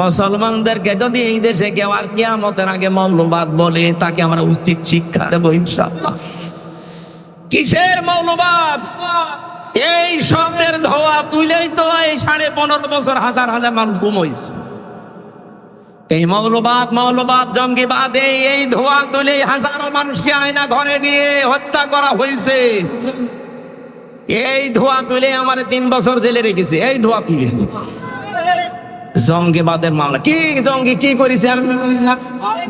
মুসলমানদেরকে যদি এই দেশে কেউ আর কিয়ামতের আগে মৌলবাদ বলে, তাকে আমরা উচিত শিক্ষা দেবো কিসের মৌলবাদ? এই শব্দের ধোয়া তুলেই তো এই সাড়ে পনেরো বছর হাজার হাজার মানুষ ঘুমোইছে এই মৌলবাদ মৌলবাদ জঙ্গিবাদ এই এই ধোয়া তুলে হাজারো মানুষকে আয়না ঘরে নিয়ে হত্যা করা হয়েছে। এই ধোয়া তুলে আমার তিন বছর জেলে রেখেছে। এই ধোয়া তুলে। জঙ্গিবাদের মামলা। কি জঙ্গি, কি করেছে?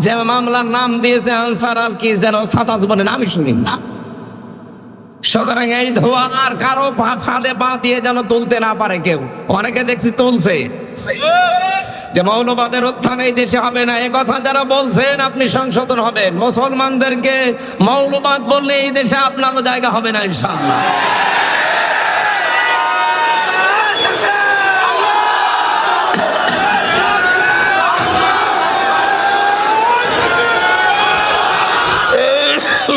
যে মামলার নাম দিয়েছে আনসার আর কি যেন সাতাশ বলে আমি শুনি না। সুতরাং এই ধোয়া আর কারও ফাঁদে পা দিয়ে যেন তুলতে না পারে কেউ। অনেকে দেখছি তুলছে। যে মৌলবাদের উত্থান এই দেশে হবে না। এ কথা যারা বলছেন, আপনি সংশোধন হবেন। মুসলমানদেরকে মৌলবাদ বললে এই দেশে আপনারও জায়গা হবে না, ইনশাআল্লাহ।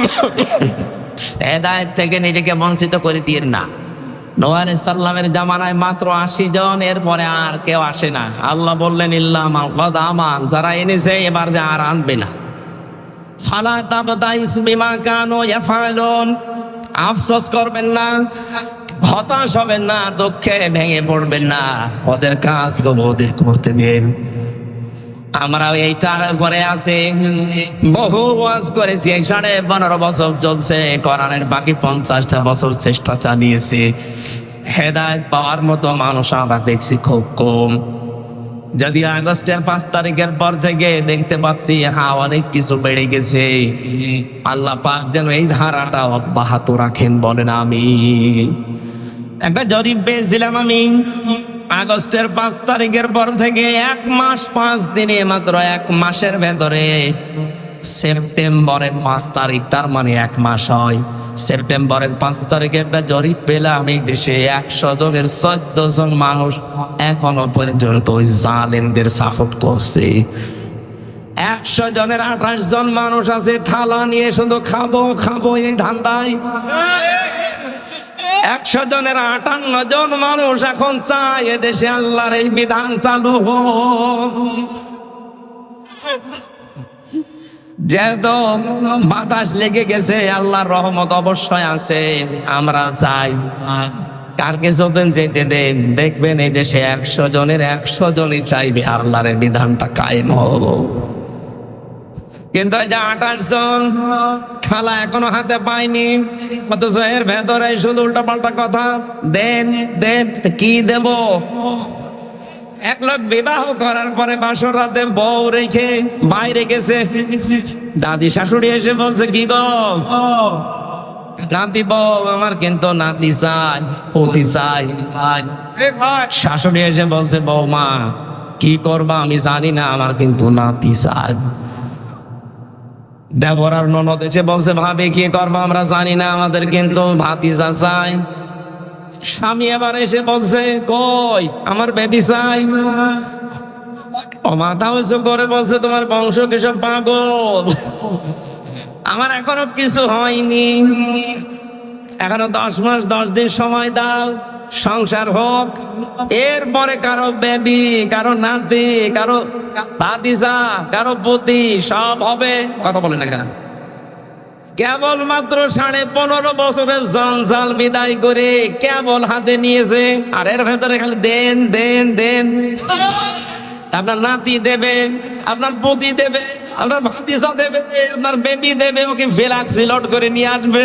হেদায়ত থেকে নিজেকে বঞ্চিত করে দিয়ে না। নোয়ার সাল্লামের জামানায় মাত্র আশি জন, এরপরে আর কেউ আসে না। আল্লাহ বললেন ইল্লাম আমান যারা এনেছে, এবার যে আর আনবে না। ফালা তাবতাইস বিমা কানু ইয়াফালুন। আফসোস করবেন না, হতাশ হবেন না, দুঃখে ভেঙে পড়বেন না। ওদের কাজগুলো ওদের করতে দিন। আমরা এইটার পরে আছে। বহু ওয়াজ করেছি, এই সাড়ে পনেরো বছর চলছে, কোরআনের বাকি পঞ্চাশটা বছর চেষ্টা চালিয়েছি। হেদায়ত পাওয়ার মতো মানুষ আমরা দেখছি খুব কম। যদি আগস্টের পাঁচ তারিখের পর থেকে দেখতে পাচ্ছি হ্যাঁ অনেক কিছু বেড়ে গেছে। আল্লাহ পাক যেন এই ধারাটা অব্যাহত রাখেন, বলেন আমি একটা জরিপ পেয়েছিলাম আমি। আগস্টের পাঁচ তারিখের পর থেকে এক মাস পাঁচ দিনে মাত্র এক মাসের ভেতরে সেপ্টেম্বরের পাঁচ তারিখ, তার মানে এক মাস হয়। সেপ্টেম্বরের পাঁচ তারিখে জরিপ পেলাম এই দেশে একশো জনের চোদ্দ জন মানুষ এখনও পর্যন্ত ওই জালেমদের সাপোর্ট করছে। একশো জনের আঠাশ জন মানুষ আছে, থালা নিয়ে শুধু খাব খাব এই ধান্দায়। একশো জনের আটান্ন জন মানুষ এখন চায় এদেশে আল্লাহর এই বিধান চালু। যেহেতু বাতাস লেগে গেছে, আল্লাহর রহমত অবশ্যই আছে, আমরা চাই। কার কিছুদিন যেতে দেন, দেখবেন এই দেশে একশো জনের একশো জনই চাইবে আল্লাহর এই বিধানটা কায়েম হোক কিন্তু এই যে আঠাশ জন, খালা এখনও হাতে পাইনি অথচ এর ভেতরে শুধু উল্টা পাল্টা কথা, দেন দেন কি দেব? এক লোক বিবাহ করার পরে বাসর রাতে বউ রেখে বাইরে গেছে। দাদি শাশুড়ি এসে বলছে, কি গো? নাতি বউ, আমার কিন্তু নাতি চাই, পতি চাই শাশুড়ি এসে বলছে বৌমা কি করবা আমি জানি না, আমার কিন্তু নাতি চাই। দেবর আর ননদ এসে বলছে, ভাবে কি করব? আমরা জানি না আমাদের, কিন্তু ভাতিজা চাই স্বামী এবার এসে বলছে, কই? আমার বেবি চাই ও মাথা উঁচু করে বলছে, তোমার বংশ কিসব পাগল? আমার এখনও কিছু হয়নি। এখনও দশ মাস, দশ দিন সময় দাও। সংসার হোক, এরপরে কারও বেবি, কারও নাতি, কারও ভাতিজা, কারও পতি, সব হবে। কথা বলে না কেন? কেবল মাত্র সাড়ে পনেরো বছরের জঞ্জাল বিদায় করে কেবল হাতে নিয়েছে, আর এর ভেতরে খালি দেন দেন দেন। আপনার নাতি দেবে, আপনার পতি দেবে, আপনার ভাতিজা দেবে, আপনার বেবি দেবে, ওকে ফেলাক, সিলট করে নিয়ে আসবে।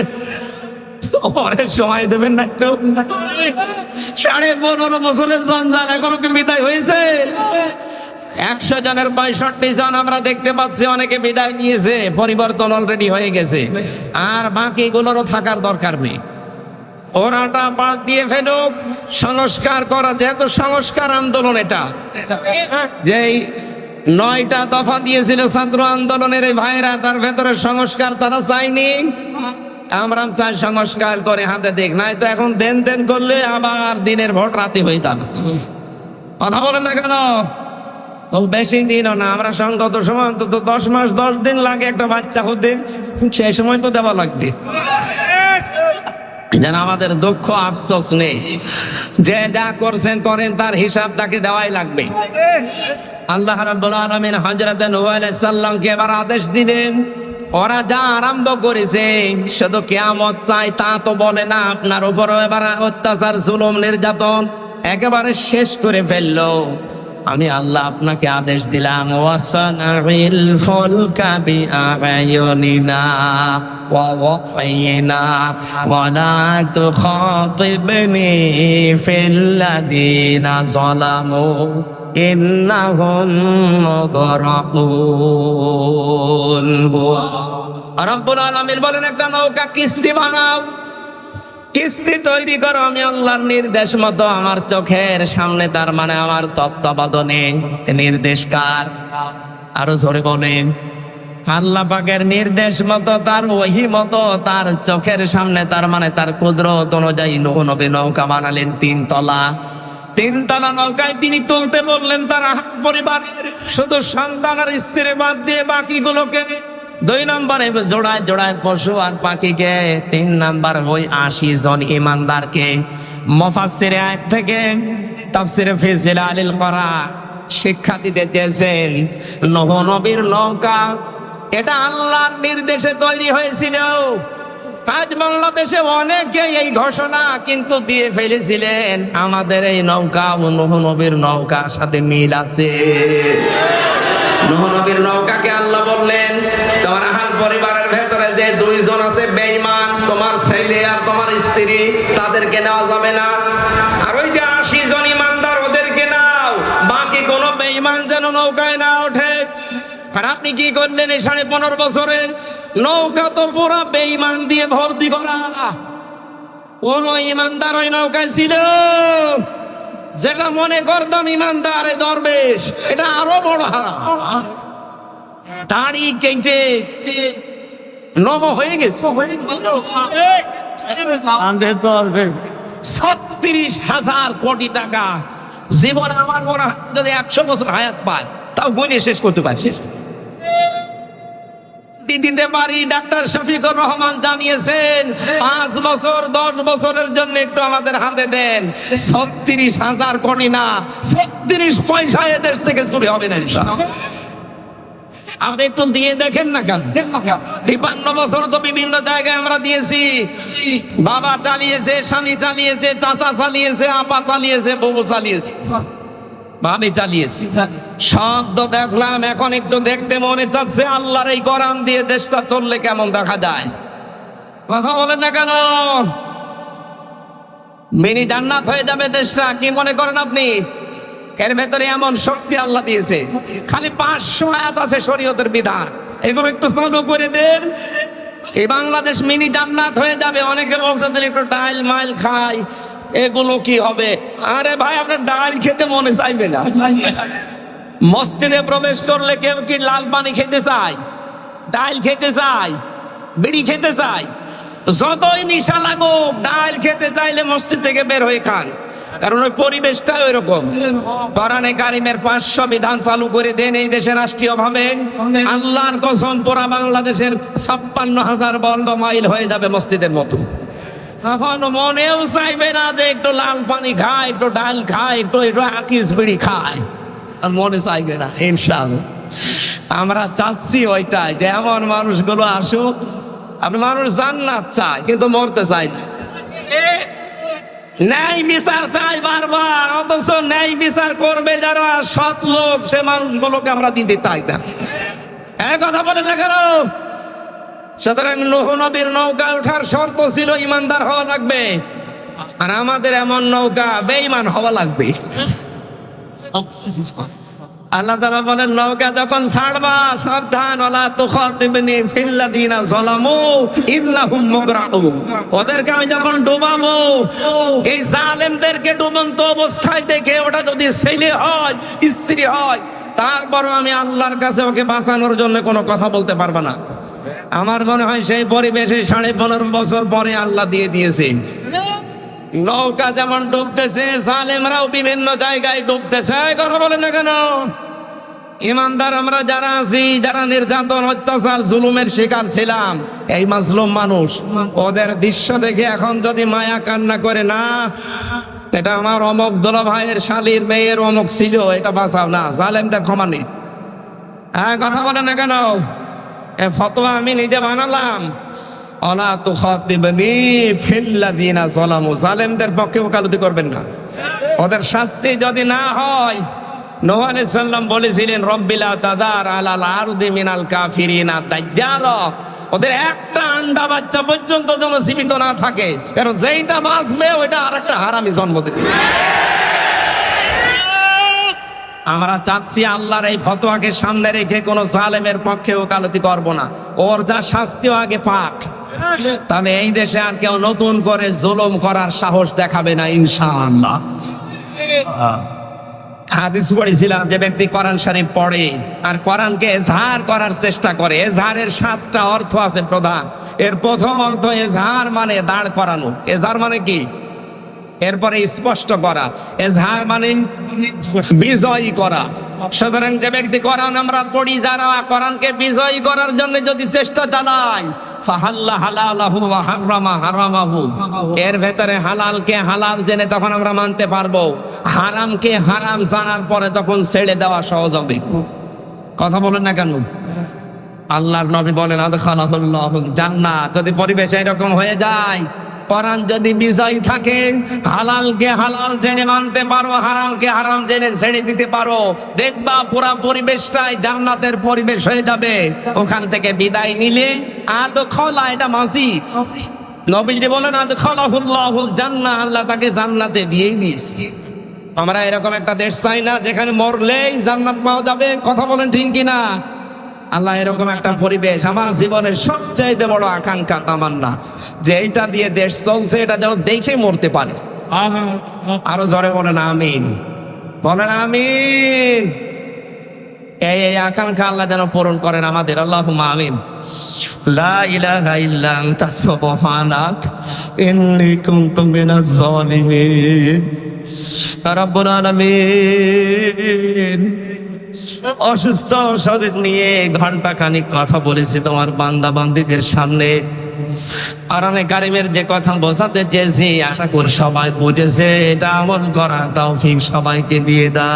অনেক সময় দেবেন না সাড়ে পনেরো বছরের জঞ্জাল এখনও কি বিদায় হয়েছে? একশো জনের পঁয়ষট্টি জন আমরা দেখতে পাচ্ছি, অনেকে বিদায় নিয়েছে, পরিবর্তন অলরেডি হয়ে গেছে। আর বাকিগুলোরও থাকার দরকার নেই। ওরাটা বাদ দিয়ে ফেলুক, সংস্কার করা, যেহেতু সংস্কার আন্দোলন এটা। যেই নয়টা দফা দিয়েছিল ছাত্র আন্দোলনের ভাইরা, তার ভেতরে সংস্কার তারা চায়নি। আমরা চাই সংস্কার করে হাতে দেখ নাই তো এখন দেন দেন করলে আবার দিনের ভোট রাতে হইতাম কথা বলেন না কেন? বেশি দিনও না, আমরা সংগত সময় অন্তত দশ মাস, দশ দিন লাগে একটা বাচ্চা হতে, সেই সময় তো দেওয়া লাগবে। যেন আমাদের দুঃখ আফসোস নেই। যে যা করছেন করেন, তার হিসাব তাকে দেওয়াই লাগবে। আল্লাহ রাব্বুল আলামিন হযরত নূহ আলাইহিস এবার আদেশ দিলেন ওরা যা আরম্ভ করেছে, শুধু কিয়ামত চাই তা তো বলে না। আপনার উপরও এবার অত্যাচার, জুলুম, নির্যাতন একেবারে শেষ করে ফেলল। আমি আল্লাহ আপনাকে আদেশ দিলাম, ওয়াসানাইল ফুলকা বিআয়ানিনা ওয়া বলেন, একটা নৌকা কিস্তি বানাও। কিস্তি তৈরি আমি আল্লাহর নির্দেশ মতো আমার চোখের সামনে, তার মানে আমার তত্ত্বাবধানে। নির্দেশ কার? আরও জোরে বলেন। আল্লাহ পাকের নির্দেশ মতো, তার ওহি মতো, তার চোখের সামনে, তার মানে তার কুদরত অনুযায়ী নবী নৌকা বানালেন তিন তলা তিন তলা নৌকায় তিনি তুলতে বললেন, তার পরিবারের শুধু সন্তান আর স্ত্রী বাদ দিয়ে বাকিগুলোকে দুই নম্বরে জোড়ায় জোড়ায় পশু আর পাখিকে, তিন নাম্বার ওই আশি জন ইমানদারকে। মফাসিরে আয়াত থেকে তাফসিরে ফিজিল আলিল করা শিক্ষা দিতে চেয়েছেন নহ নবীর নৌকা এটা আল্লাহর নির্দেশে তৈরি হয়েছিল। আজ বাংলাদেশে অনেকে এই ঘোষণা কিন্তু দিয়ে ফেলেছিলেন। আমাদের এই নৌকা নবীর নৌকার সাথে মিল আছে। নূহ নবীর নৌকাকে আল্লাহ বললেন, তোমার আহাল পরিবারের ভেতরে যে দুইজন আছে বেঈমান, তোমার ছেলে আর তোমার স্ত্রী, তাদেরকে নেওয়া যাবে না। আর ওই যে আশি জন ইমানদার, ওদেরকে নাও। বাকি কোন বেঈমান যেন নৌকায় না ওঠে। আর আপনি কি করলেন এই সাড়ে পনেরো বছরে? নৌকা তো পুরা বেঈমান দিয়ে ভর্তি করা। কোন ইমানদার ওই নৌকায় ছিল? যেটা মনে করতাম ইমানদার দরবেশ এটা আরও বড় হারাম দাড়ি কেটে নব হয়ে গেছে। ছত্রিশ হাজার কোটি টাকা। জীবন আমার মনে যদি একশো বছর হায়াত পায় তাও গুনে শেষ করতে পারছি দিতে পারি, ডাক্তার শফিকুর রহমান জানিয়েছেন, পাঁচ বছর, দশ বছরের জন্য একটু আমাদের হাতে দেন। ছত্রিশ হাজার কোটি না, ছত্রিশ পয়সা এদেশ থেকে চুরি হবে না। আপনি একটু দিয়ে দেখেন না কেন? তিপান্ন বছর তো বিভিন্ন জায়গায় আমরা দিয়েছি। বাবা চালিয়েছে, স্বামী চালিয়েছে, চাচা চালিয়েছে, আপা চালিয়েছে, বউ চালিয়েছে। ভাবি চালিয়েছি শব্দ দেখলাম, এখন একটু দেখতে মনে চাচ্ছে আল্লাহর এই কোরআন দিয়ে দেশটা চললে কেমন দেখা যায়। কথা বলেন না কেন? মিনি জান্নাত হয়ে যাবে দেশটা, কি মনে করেন আপনি? এর ভেতরে এমন শক্তি আল্লাহ দিয়েছে। খালি পাঁচশো আয়াত আছে শরীয়তের বিধান। এগুলো একটু চালু করে দেন। এই বাংলাদেশ মিনি জান্নাত হয়ে যাবে। অনেকের যে একটু ডাইল মাইল খাই। এগুলো কি হবে? আরে ভাই, আপনার ডাল খেতে মনে চাইবে না। মসজিদে প্রবেশ করলে কেউ কি লাল পানি খেতে চায়? ডাল খেতে চায়? বিড়ি খেতে চায়? যতই নিশা লাগুক, ডাল খেতে চাইলে মসজিদ থেকে বের হয়ে খান। কারণ ওই পরিবেশটা ওই রকম কোরআনে কারিমের পাঁচশো বিধান চালু করে দেন এই দেশে রাষ্ট্রীয় ভাবে। আল্লাহর কসম পোড়া বাংলাদেশের ছাপ্পান্ন হাজার বর্গ মাইল হয়ে যাবে মসজিদের মতো। এখন মনেও চাইবে না যে একটু লাল পানি খায়, একটু ডাল খায়, একটু একটু আকিস বিড়ি খায়। আর মনে চাইবে না, ইনশাআল্লাহ। আমরা চাচ্ছি ওইটাই যে এমন মানুষগুলো আসুক, আপনি মানুষ জান্নাত চায়, কিন্তু মরতে চায় না। ন্যায় বিচার চাই বারবার, অথচ ন্যায় বিচার করবে যারা সৎ লোক, সে মানুষগুলোকে আমরা দিতে চাই না। এক কথা বলে না কেন? সুতরাং নূহ নবীর নৌকা ওঠার শর্ত ছিল ইমানদার হওয়া লাগবে। আর আমাদের এমন নৌকা বেঈমান হওয়া লাগবে। আল্লাহ তাআলা বলেন, নৌকা যখন ছাড়বা সাবধান ওলা তুখাতিবনি ফিল্লাযিনা যালামু ইন্নাহুম মুগরাকুন ওদেরকে আমি যখন ডুবাবো, এই জালেমদেরকে ডুবন্ত অবস্থায় দেখে ওটা যদি ছেলে হয়, স্ত্রী হয়, তারপরও আমি আল্লাহর কাছে ওকে বাঁচানোর জন্য কোনো কথা বলতে পারব না। আমার মনে হয় সেই পরিবেশে সাড়ে পনেরো বছর পরে আল্লাহ দিয়ে দিয়েছে। নৌকা যেমন ডুবতেছে, জালেমরাও বিভিন্ন জায়গায় ডুবতেছে। কথা বলেন না কেন? ইমানদার আমরা যারা আছি, যারা নির্যাতন, অত্যাচার, জুলুমের শিকার ছিলাম, এই মাজলুম মানুষ, ওদের দৃশ্য দেখে এখন যদি মায়া কান্না করে, না, এটা আমার অমক দোলা ভাইয়ের শালির মেয়ের অমক ছিল, এটা বাঁচাও না, জালেমদের ক্ষমা নেই। হ্যাঁ কথা বলে না কেন? এ ফতোয়া আমি নিজে বানালাম। অলা তো খাতিবনি ফিল্লাযিনা যালামু। জালেমদের পক্ষে ওকালতি করবেন না। ওদের শাস্তি যদি না হয় নূহ আলাইহিস সালাম বলেছিলেন রব্বিলা তাদার আলাল আরদি মিনাল কাফিরিনা দাজ্জাল। ওদের একটা আন্ডা বাচ্চা পর্যন্ত যেন জীবিত না থাকে। কারণ যেইটা বাঁচবে, ওইটা আরেকটা হারামি জন্ম দেবে। আমরা চাচ্ছি আল্লাহর এই ফতোয়াকে সামনে রেখে কোনো জালেমের পক্ষে ওকালতি করব না। ওর যা শাস্তিও আগে পাক। তাহলে এই দেশে আর কেউ নতুন করে জুলুম করার সাহস দেখাবে না ইনশাআল্লাহ। হাদিস পড়েছিলাম যে ব্যক্তি কোরআন শরীফ পড়ে আর কোরআনকে এজহার করার চেষ্টা করে। এজহারের সাতটা অর্থ আছে প্রধান। এর প্রথম অর্থ এজহার মানে দাঁড় করানো। এজহার মানে কি? এরপরে স্পষ্ট করা। এজহার মানে বিজয়ী করা। সুতরাং যে ব্যক্তি কোরআন আমরা পড়ি, যারা কোরআনকে বিজয়ী করার জন্য যদি চেষ্টা হারামাহু। এর ভেতরে হালালকে হালাল জেনে তখন আমরা মানতে পারব। হারামকে হারাম জানার পরে তখন ছেড়ে দেওয়া সহজ হবে। কথা বলেন না কেন? আল্লাহর নবী বলেন আদখালাহুল্লাহুল জান্নাত। যদি পরিবেশ এরকম হয়ে যায় কোরআন যদি বিজয় থাকে হালালকে হালাল জেনে মানতে পারো হারামকে হারাম জেনে ছেড়ে দিতে পারো। দেখবা পুরা পরিবেশটাই জান্নাতের পরিবেশ হয়ে যাবে। ওখান থেকে বিদায় নিলে আর তো খলা এটা মাসি। নবীজি বলেন আদ খলাহুল্লাহুল জান্নাহ আল্লাহ তাকে জান্নাতে দিয়েই দিয়েছে। আমরা এরকম একটা দেশ চাই না যেখানে মরলেই জান্নাত পাওয়া যাবে। কথা বলেন ঠিক কিনা? আল্লাহ এরকম একটা পরিবেশ আমার জীবনের সবচাইতে বড় আকাঙ্ক্ষা তামান্না। যে এইটা দিয়ে দেশ চলছে এটা যেন দেখে মরতে পারে। আরও জোরে বলেন আমিন। বলেন আমিন। এই এই আকাঙ্ক্ষা আল্লাহ যেন পূরণ করেন আমাদের। আল্লাহ আমিন। লা ইলাহা ইল্লা আনতা সুবহানাক। ইন্নী কুনতু মিনাজ জালিমিন রাব্বুল আলামিন। অসুস্থ শরীর নিয়ে ঘণ্টা খানিক কথা বলেছি তোমার বান্দা বান্দিদের সামনে। আরানে কারিমের যে কথা বোঝাতে চেয়েছি, আশা করি সবাই বুঝেছে, এটা আমল করা তৌফিক সবাইকে দিয়ে দা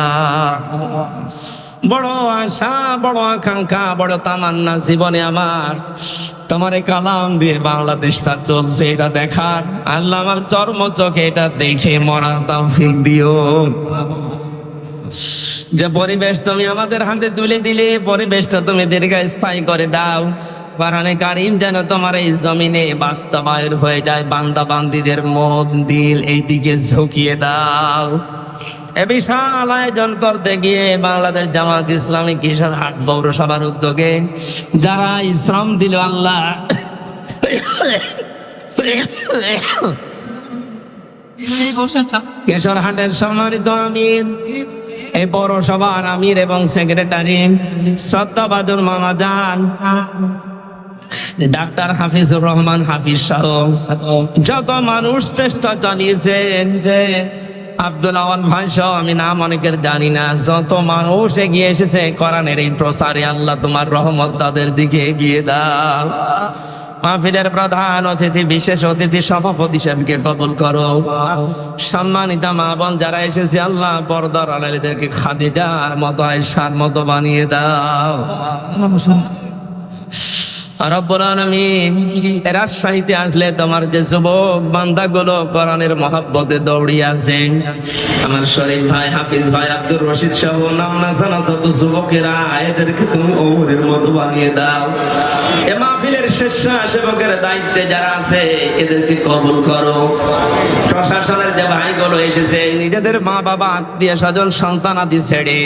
বড় আশা, বড় আকাঙ্ক্ষা, বড় তামান্না জীবনে আমার। তোমার এই কালাম দিয়ে বাংলাদেশটা চলছে, এটা দেখার। আল্লাহ আমার চর্ম চোখে এটা দেখে মরা তৌফিক দিও। যে পরিবেশ তুমি আমাদের হাতে তুলে দিলে পরিবেশটা তুমি দীর্ঘস্থায়ী করে দাও। পারানে কারিম যেন তোমার এই জমিনে বাস্তবায়ন হয়ে যায় বান্দা বান্দিদের মন দিল এই দিকে ঝুঁকিয়ে দাও। এ বিশাল আয়োজন করতে গিয়ে বাংলাদেশ জামাত ইসলামী কিশোর হাট পৌরসভার উদ্যোগে যারা ইসলাম দিল আল্লাহ কেশর হাটের সম্মানিত আমির। এই পৌরসভার আমির এবং সেক্রেটারি শ্রদ্ধাবাদুর মামা যান ডাক্তার হাফিজুর রহমান হাফিজ সাহ যত মানুষ চেষ্টা চালিয়েছেন আব্দুল আওয়াল ভাই সহ আমি নাম অনেকের জানি না। যত মানুষ এগিয়ে এসেছে, কোরআনের এই প্রসারে আল্লাহ তোমার রহমত তাদের দিকে এগিয়ে দাও। মাহফিলের প্রধান অতিথি, বিশেষ অতিথি, সভাপতি সাহেবকে কবুল করো। সম্মানিত মা বোন যারা এসেছে, আল্লাহ পর্দার আলালিদেরকে খাদিজার মতো আয়সার মতো বানিয়ে দাও। রব্বুল আলামিন, রাজশাহীতে আসলে তোমার যে যুবক বান্দাগুলো কোরআনের মহাব্বতে দৌড়িয়ে আছে আমার শরীফ ভাই, হাফিজ ভাই, আব্দুর রশিদ সহ নাম না জানা যত যুবকেরা, এদেরকে তুমি ওমরের মতো বানিয়ে দাও। এ মাহফিলের স্বেচ্ছাসেবকের দায়িত্বে যারা আছে, এদেরকে কবুল করো। প্রশাসনের যে ভাইগুলো এসেছে, নিজেদের মা বাবা আত্মীয় স্বজন, সন্তান আদি ছেড়ে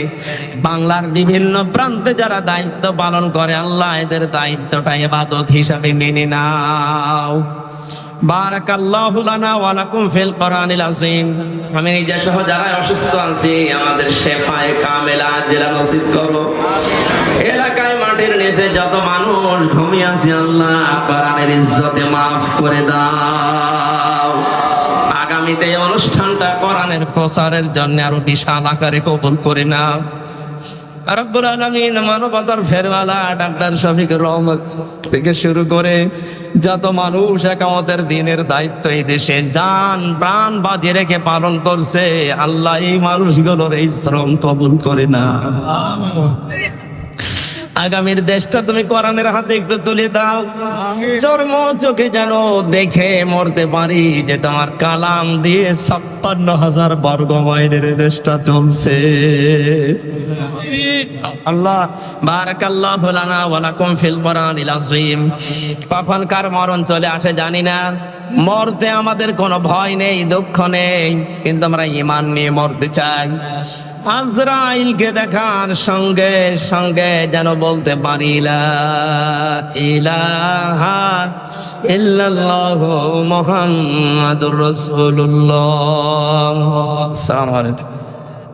বাংলার বিভিন্ন প্রান্তে যারা দায়িত্ব পালন করে, আল্লাহ এদের দায়িত্বটা এবাদত হিসাবে মেনে নাও। আমি সহ যারা অসুস্থ আছি, আমাদের কামেলা জেলা এলাকায় মাটির যত মানুষ ইজ্জতে করে আগামীতে এই অনুষ্ঠানটা কোরআনের প্রচারের জন্য আরও বিশাল আকারে কবুল করে নাও। রব্বুল আলামিন মানবতার ফেরওয়ালা ডাক্তার শফিক রহমত থেকে শুরু করে যত মানুষ একামতের দিনের দায়িত্ব এই দেশে যান প্রাণ বাজি রেখে পালন করছে আল্লাহ এই মানুষগুলোর এই শ্রম কবুল করে না। আগামীর দেশটা তুমি কোরআনের হাতে একটু তুলে দাও। চর্ম চোখে যেন দেখে মরতে পারি যে তোমার কালাম দিয়ে ছাপ্পান্ন হাজার বর্গ মাইলের দেশটা চলছে। আল্লাহ, বারাকাল্লাহ লানা ওয়া লাকুম ফিল কোরআনিল আযীম। কখন কার মরণ চলে আসে জানি না। মরতে আমাদের কোনো ভয় নেই, দুঃখ নেই, কিন্তু আমরা ইমান নিয়ে মরতে চাই। আজরাইলকে দেখার সঙ্গে সঙ্গে যেন বলতে পারি ইলাহা ইল্লাল্লাহ মুহাম্মাদুর রাসূলুল্লাহ।